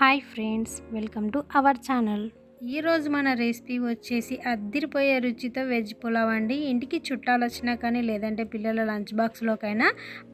Hi friends welcome to our channel. ఈరోజు మన recipe వచ్చేసి అద్దిరిపోయే రుచితో వెజ్ పులావ్ అండి. ఇంటికి చుట్టాలు వచ్చినా కానీ లేదంటే పిల్లల లంచ్ బాక్స్లోకైనా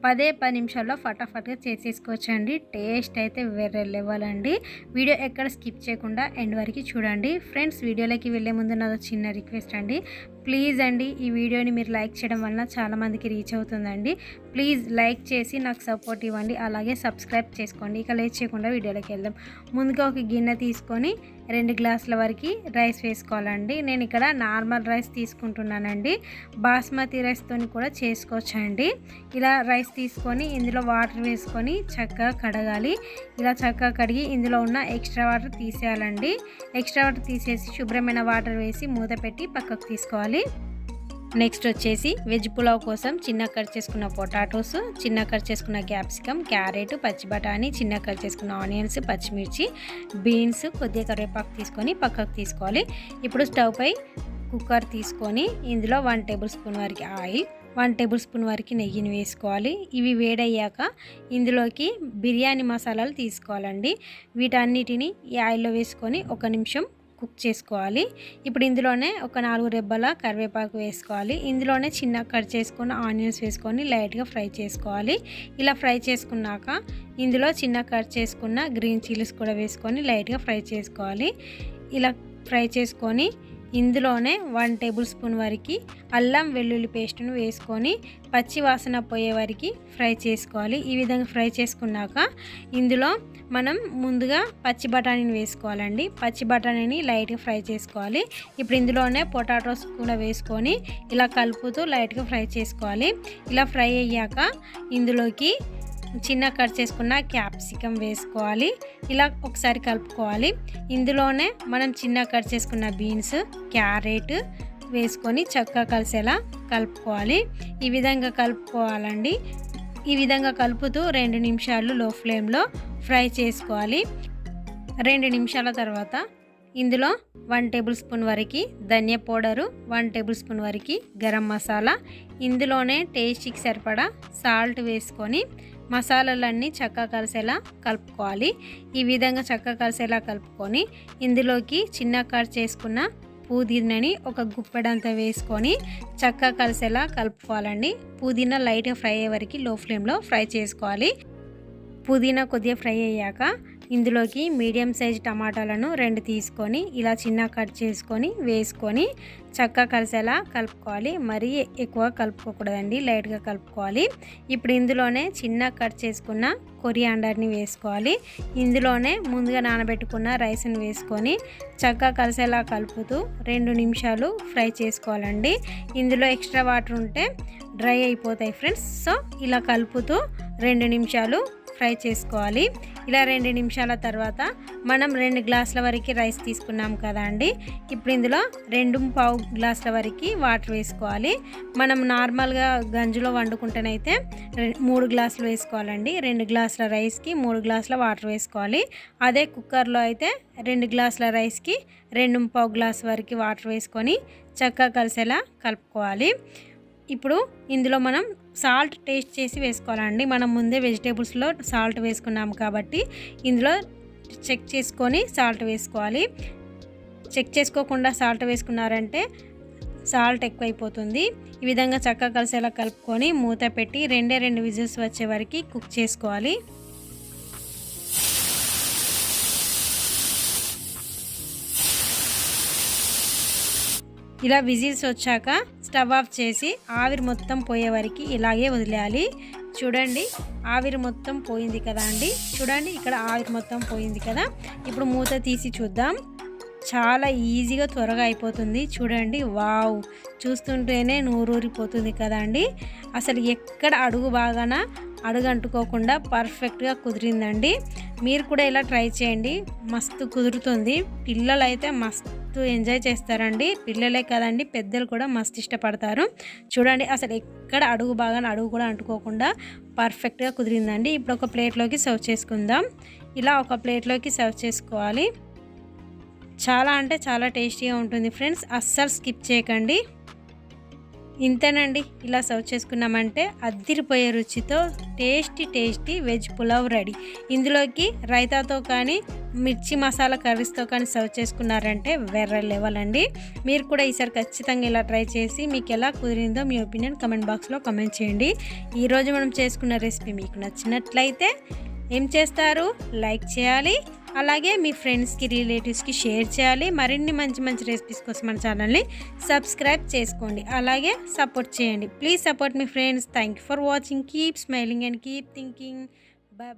పదే పది నిమిషాల్లో ఫటాఫట్గా చేసేసుకోవచ్చండి. టేస్ట్ అయితే వేరే లెవెల్ అండి. వీడియో ఎక్కడ స్కిప్ చేయకుండా ఎండ్ వరకు చూడండి. ఫ్రెండ్స్ వీడియోలోకి వెళ్ళే ముందు నాదో చిన్న రిక్వెస్ట్ అండి. ప్లీజ్ అండి ఈ వీడియోని మీరు లైక్ చేయడం వలన చాలామందికి రీచ్ అవుతుందండి. ప్లీజ్ లైక్ చేసి నాకు సపోర్ట్ ఇవ్వండి. అలాగే సబ్స్క్రైబ్ చేసుకోండి. ఇక లేట్ చేయకుండా వీడియోలోకి వెళ్దాం. ముందుగా ఒక గిన్నె తీసుకొని రెండు గ్లాసుల వరకు రైస్ వేసుకోవాలండి. నేను ఇక్కడ నార్మల్ రైస్ తీసుకుంటున్నానండి. బాస్మతి రైస్తో కూడా చేసుకోవచ్చండి. ఇలా రైస్ తీసుకొని ఇందులో వాటర్ వేసుకొని చక్కగా కడగాలి. ఇలా చక్కగా కడిగి ఇందులో ఉన్న ఎక్స్ట్రా వాటర్ తీసేయాలండి. ఎక్స్ట్రా వాటర్ తీసేసి శుభ్రమైన వాటర్ వేసి మూత పెట్టి పక్కకు తీసుకోవాలి. నెక్స్ట్ వచ్చేసి వెజ్ పులావ్ కోసం చిన్న కట్ చేసుకున్న పొటాటోస్ చిన్న కట్ చేసుకున్న క్యాప్సికమ్ క్యారెట్ పచ్చి బఠానీ చిన్న కట్ చేసుకున్న ఆనియన్స్ పచ్చిమిర్చి బీన్స్ కొద్దిగా కరివేపాకు తీసుకొని పక్కకు తీసుకోవాలి. ఇప్పుడు స్టవ్ పై కుక్కర్ తీసుకొని ఇందులో వన్ టేబుల్ స్పూన్ వరకు ఆయిల్ వన్ టేబుల్ స్పూన్ వరకు నెయ్యిని వేసుకోవాలి. ఇవి వేడయ్యాక ఇందులోకి బిర్యానీ మసాలాలు తీసుకోవాలండి. వీటన్నిటిని ఈ ఆయిల్లో వేసుకొని ఒక నిమిషం కుక్ చేసుకోవాలి. ఇప్పుడు ఇందులోనే ఒక నాలుగు రెబ్బల కరివేపాకు వేసుకోవాలి. ఇందులోనే చిన్న కట్ చేసుకున్న ఆనియన్స్ వేసుకొని లైట్గా ఫ్రై చేసుకోవాలి. ఇలా ఫ్రై చేసుకున్నాక ఇందులో చిన్న కట్ చేసుకున్న గ్రీన్ చిల్లీస్ కూడా వేసుకొని లైట్గా ఫ్రై చేసుకోవాలి. ఇలా ఫ్రై చేసుకొని ఇందులోనే వన్ టేబుల్ స్పూన్ వరకు అల్లం వెల్లుల్లి పేస్ట్ను వేసుకొని పచ్చి వాసన పోయే వరకు ఫ్రై చేసుకోవాలి. ఈ విధంగా ఫ్రై చేసుకున్నాక ఇందులో మనం ముందుగా పచ్చి బఠానీని వేసుకోవాలండి. పచ్చి బఠానీని లైట్గా ఫ్రై చేసుకోవాలి. ఇప్పుడు ఇందులోనే పొటాటోస్ కూడా వేసుకొని ఇలా కలుపుతూ లైట్గా ఫ్రై చేసుకోవాలి. ఇలా ఫ్రై అయ్యాక ఇందులోకి చిన్న కట్ చేసుకున్న క్యాప్సికమ్ వేసుకోవాలి. ఇలా ఒకసారి కలుపుకోవాలి. ఇందులోనే మనం చిన్న కట్ చేసుకున్న బీన్స్ క్యారెట్ వేసుకొని చక్కగా కలిసేలా కలుపుకోవాలి. ఈ విధంగా కలుపుకోవాలండి. ఈ విధంగా కలుపుతూ రెండు నిమిషాలు లో ఫ్లేమ్లో ఫ్రై చేసుకోవాలి. రెండు నిమిషాల తర్వాత ఇందులో వన్ టేబుల్ స్పూన్ వరకు ధనియా పౌడరు వన్ టేబుల్ స్పూన్ వరకు గరం మసాలా ఇందులోనే టేస్ట్కి సరిపడా సాల్ట్ వేసుకొని మసాలాలన్నీ చక్కగా కలిసేలా కలుపుకోవాలి. ఈ విధంగా చక్కగా కలిసేలా కలుపుకొని ఇందులోకి చిన్న కట్ చేసుకున్న పుదీనాని ఒక గుప్పెడంతా వేసుకొని చక్కగా కలిసేలా కలుపుకోవాలండి. పుదీనా లైట్గా ఫ్రై అయ్యే వరకు లో ఫ్లేమ్లో ఫ్రై చేసుకోవాలి. పుదీనా కొద్దిగా ఫ్రై అయ్యాక ఇందులోకి మీడియం సైజ్ టమాటాలను రెండు తీసుకొని ఇలా చిన్న కట్ చేసుకొని వేసుకొని చక్కగా కలిసేలా కలుపుకోవాలి. మరీ ఎక్కువ కలుపుకోకూడదండి లైట్గా కలుపుకోవాలి. ఇప్పుడు ఇందులోనే చిన్న కట్ చేసుకున్న కొరియాండర్ని వేసుకోవాలి. ఇందులోనే ముందుగా నానబెట్టుకున్న రైస్ని వేసుకొని చక్కగా కలిసేలా కలుపుతూ రెండు నిమిషాలు ఫ్రై చేసుకోవాలండి. ఇందులో ఎక్స్ట్రా వాటర్ ఉంటే డ్రై అయిపోతాయి ఫ్రెండ్స్. సో ఇలా కలుపుతూ రెండు నిమిషాలు ఫ్రై చేసుకోవాలి. ఇలా రెండు నిమిషాల తర్వాత మనం రెండు గ్లాసుల వరకు రైస్ తీసుకున్నాం కదా అండి. ఇప్పుడు ఇందులో రెండు పావు గ్లాసుల వరకు వాటర్ వేసుకోవాలి. మనం నార్మల్గా గంజులో వండుకుంటేనైతే మూడు గ్లాసులు వేసుకోవాలండి. రెండు గ్లాసుల రైస్కి మూడు గ్లాసుల వాటర్ వేసుకోవాలి. అదే కుక్కర్లో అయితే రెండు గ్లాసుల రైస్కి రెండు పావు గ్లాస్ వరకు వాటర్ వేసుకొని చక్కగా కలిసేలా కలుపుకోవాలి. ఇప్పుడు ఇందులో మనం సాల్ట్ టేస్ట్ చేసి వేసుకోవాలండి. మనం ముందే వెజిటేబుల్స్లో సాల్ట్ వేసుకున్నాము కాబట్టి ఇందులో చెక్ చేసుకొని సాల్ట్ వేసుకోవాలి. చెక్ చేసుకోకుండా సాల్ట్ వేసుకున్నారంటే సాల్ట్ ఎక్కువైపోతుంది. ఈ విధంగా చక్కగా కలిసేలా కలుపుకొని మూత పెట్టి రెండే రెండు విజిల్స్ వచ్చే వరకు కుక్ చేసుకోవాలి. ఇలా విజిల్స్ వచ్చాక స్టవ్ ఆఫ్ చేసి ఆవిరి మొత్తం పోయే వరకు ఇలాగే వదిలేయాలి. చూడండి ఆవిరి మొత్తం పోయింది కదా అండి. చూడండి ఇక్కడ ఆవిరి మొత్తం పోయింది కదా. ఇప్పుడు మూత తీసి చూద్దాం. చాలా ఈజీగా త్వరగా అయిపోతుంది. చూడండి వావ్! చూస్తుంటేనే నూరూరిపోతుంది కదా అండి. అసలు ఎక్కడ అడుగు బాగాన అడుగు అంటుకోకుండా పర్ఫెక్ట్గా కుదిరిందండి. మీరు కూడా ఇలా ట్రై చేయండి. మస్తు కుదురుతుంది. పిల్లలైతే మస్తు మస్తు ఎంజాయ్ చేస్తారండి. పిల్లలే కదండి పెద్దలు కూడా మస్తు ఇష్టపడతారు. చూడండి అసలు ఎక్కడ అడుగు బాగా అడుగు కూడా అంటుకోకుండా పర్ఫెక్ట్గా కుదిరిందండి. ఇప్పుడు ఒక ప్లేట్లోకి సర్వ్ చేసుకుందాం. ఇలా ఒక ప్లేట్లోకి సర్వ్ చేసుకోవాలి. చాలా అంటే చాలా టేస్టీగా ఉంటుంది ఫ్రెండ్స్. అస్సలు స్కిప్ చేయకండి. ఇంతేనండి. ఇలా సర్వ్ చేసుకున్నామంటే అద్దిరిపోయే రుచితో tasty tasty veg pulao ready. ఇందులోకి రైతాతో కానీ మిర్చి మసాలా కర్రీస్తో కానీ సర్వ్ చేసుకున్నారంటే వేరే లెవెల్ అండి మీరు కూడా ఈసారి ఖచ్చితంగా ఇలా ట్రై చేసి మీకు ఎలా కుదిరిందో మీ ఒపీనియన్ కమెంట్ బాక్స్లో కమెంట్ చేయండి. ఈరోజు మనం చేసుకున్న రెసిపీ మీకు నచ్చినట్లయితే ఏం చేస్తారు? లైక్ చేయాలి. అలాగే మీ ఫ్రెండ్స్కి రిలేటివ్స్కి షేర్ చేయాలి. మరిన్ని మంచి మంచి రెసిపీస్ కోసం మన ఛానల్ని సబ్స్క్రైబ్ చేసుకోండి. అలాగే సపోర్ట్ చేయండి. Please support me friends. Thank you for watching. Keep smiling and keep thinking. Bye